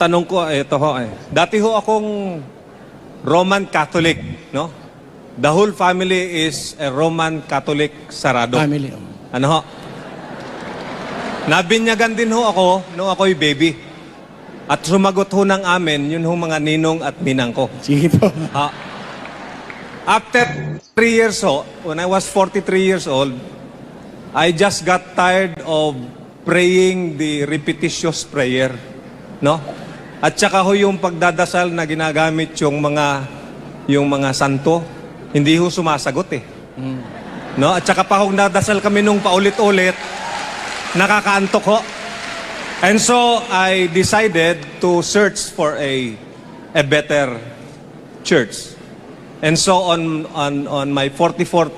Tanong ko, ito ho eh. Dati ho akong Roman Catholic, no? The whole family is a Roman Catholic sarado. Family. Ano ho? Nabinyagan din ho ako nung ako'y baby. At sumagot ho ng amin, yun ho mga ninong at ninang ko. Sige po. Ha. After three years ho, when I was 43 years old, I just got tired of praying the repetitious prayer. No? At saka ho yung pagdadasal na ginagamit yung mga yung mga santo, hindi ho sumasagot eh. No? At saka pa ho nadasal kami nung paulit-ulit, nakakaantok ho. And so I decided to search for a a better church. And so on on on my 44th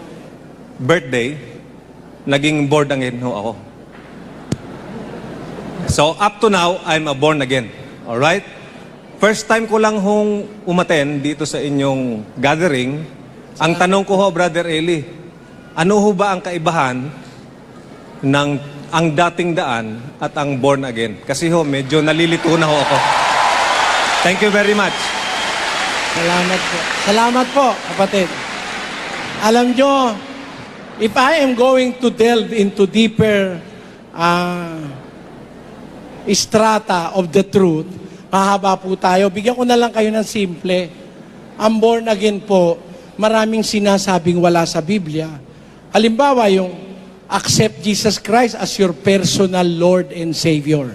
birthday, naging born again ho ako. So up to now, I'm a born again. All right? First time ko lang hong umaten dito sa inyong gathering. Ang tanong ko ho, Brother Eli, ano ho ba ang kaibahan ng ang dating daan at ang born again? Kasi ho, medyo nalilito na ho ako. Thank you very much. Salamat po. Salamat po, kapatid. Alam nyo, if I am going to delve into deeper uh, strata of the truth, mahaba po tayo. Bigyan ko na lang kayo ng simple. Ang born again po, maraming sinasabing wala sa Biblia. Halimbawa, yung accept Jesus Christ as your personal Lord and Savior.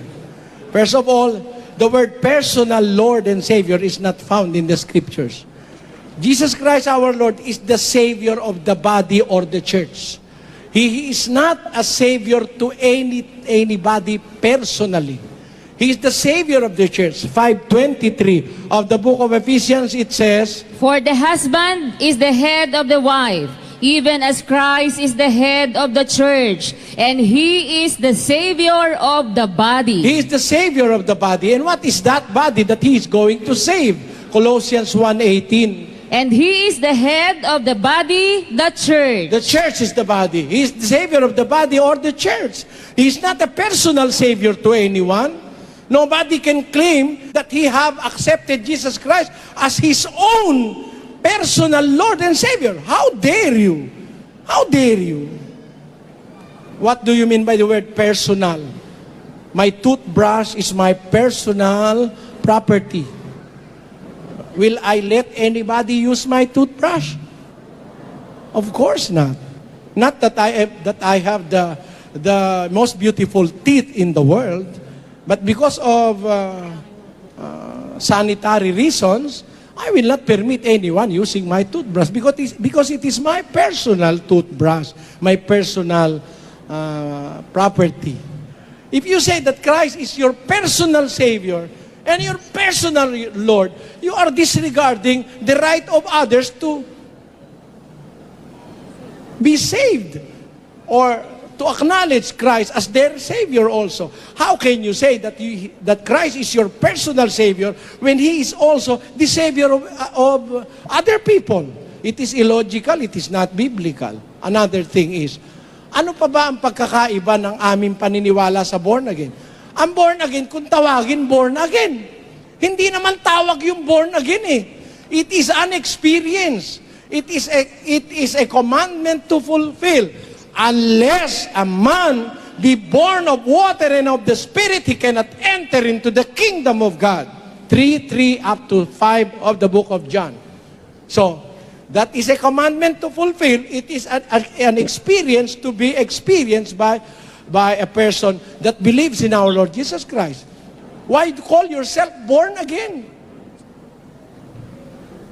First of all, the word personal Lord and Savior is not found in the scriptures. Jesus Christ our Lord is the Savior of the body or the church. He is not a Savior to any anybody personally. He is the Savior of the church. 5.23 of the book of Ephesians, it says, For the husband is the head of the wife, even as Christ is the head of the church, and he is the Savior of the body. He is the Savior of the body. And what is that body that He is going to save? Colossians 1.18 And he is the head of the body, the church. The church is the body. He is the Savior of the body or the church. He is not a personal Savior to anyone. Nobody can claim that he have accepted Jesus Christ as his own personal Lord and Savior. How dare you? How dare you? What do you mean by the word personal? My toothbrush is my personal property. Will I let anybody use my toothbrush? Of course not. Not that I have, that I have the the most beautiful teeth in the world, but because of uh, uh, sanitary reasons, I will not permit anyone using my toothbrush because it because it is my personal toothbrush, my personal uh, property. If you say that Christ is your personal Savior and your personal Lord, you are disregarding the right of others to be saved or to acknowledge Christ as their Savior also. How can you say that, you, that Christ is your personal Savior when He is also the Savior of, of other people? It is illogical, it is not biblical. Another thing is, ano pa ba ang pagkakaiba ng aming paniniwala sa born again? Ang born again, kung tawagin born again. Hindi naman tawag yung born again eh. It is an experience. It is a, it is a commandment to fulfill. Unless a man be born of water and of the Spirit, he cannot enter into the kingdom of God. 3, 3 up to 5 of the book of John. So, that is a commandment to fulfill. It is an, an experience to be experienced by, by a person that believes in our Lord Jesus Christ. Why call yourself born again?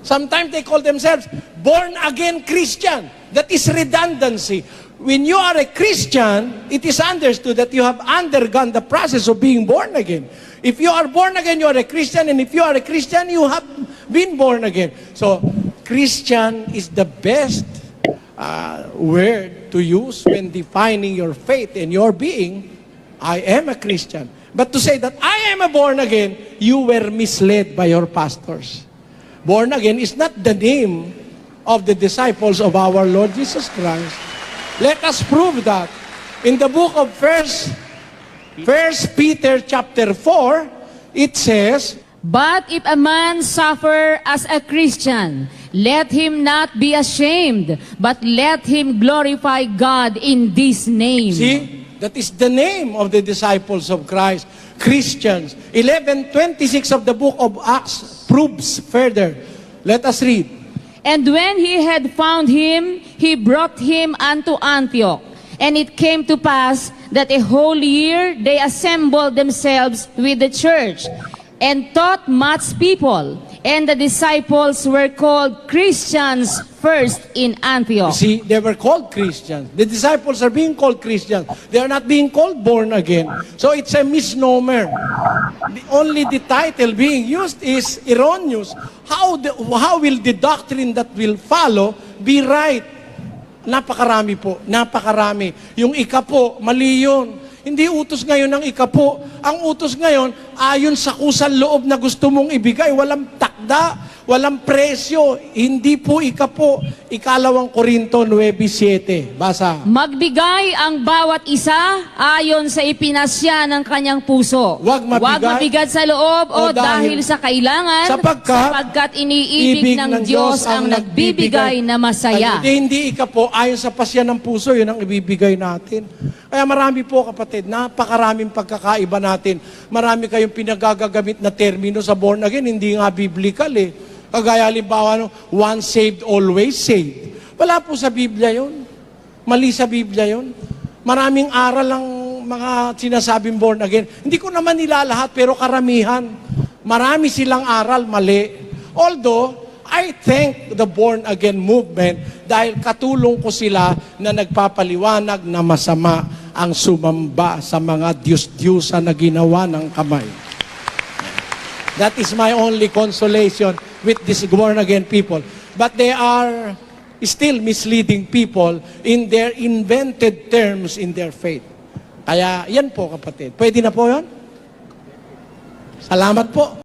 Sometimes they call themselves born again Christian. That is redundancy. When you are a Christian, it is understood that you have undergone the process of being born again. If you are born again, you are a Christian, and if you are a Christian, you have been born again. So, Christian is the best uh, word to use when defining your faith and your being. I am a Christian. But to say that I am a born again, you were misled by your pastors. Born again is not the name of the disciples of our Lord Jesus Christ. Let us prove that. In the book of First, First Peter chapter 4, it says, But if a man suffer as a Christian, let him not be ashamed, but let him glorify God in this name. See, that is the name of the disciples of Christ, Christians. 11:26 of the book of Acts proves further. Let us read. And when he had found him, he brought him unto Antioch. And it came to pass that a whole year they assembled themselves with the church and taught much people. And the disciples were called Christians first in You Antioch. see, they were called Christians. The disciples are being called Christians. They are not being called born again. So it's a misnomer. The, only the title being used is erroneous. How, the, how will the doctrine that will follow be right? Napakarami po, napakarami. Yung ika po, mali yun. Hindi utos ngayon ng ika po. Ang utos ngayon, ayon sa kusang loob na gusto mong ibigay, walang takda, walang presyo. Hindi po ika po. Ikalawang Korinto 9.7. Basa. Magbigay ang bawat isa ayon sa ipinasya ng kanyang puso. Huwag mabigay mabigat sa loob o o, dahil dahil, sa kailangan sapagkat iniibig ng Diyos ang nagbibigay na masaya. Hindi, hindi ika po, ayon sa pasya ng puso, yun ang ibibigay natin. Kaya marami po kapatid, napakaraming pagkakaiba natin. Marami kayong pinagagagamit na termino sa born again, hindi nga biblical eh. Kagaya halimbawa, no, once saved, always saved. Wala po sa Biblia yun. Mali sa Biblia yun. Maraming aral ang mga sinasabing born again. Hindi ko naman nila lahat, pero karamihan. Marami silang aral, mali. Although, I thank the born again movement dahil katulong ko sila na nagpapaliwanag na masama ang sumamba sa mga Diyos-Diyosa na ginawa ng kamay. That is my only consolation with these born again people. But they are still misleading people in their invented terms in their faith. Kaya yan po kapatid. Pwede na po yon? Salamat po.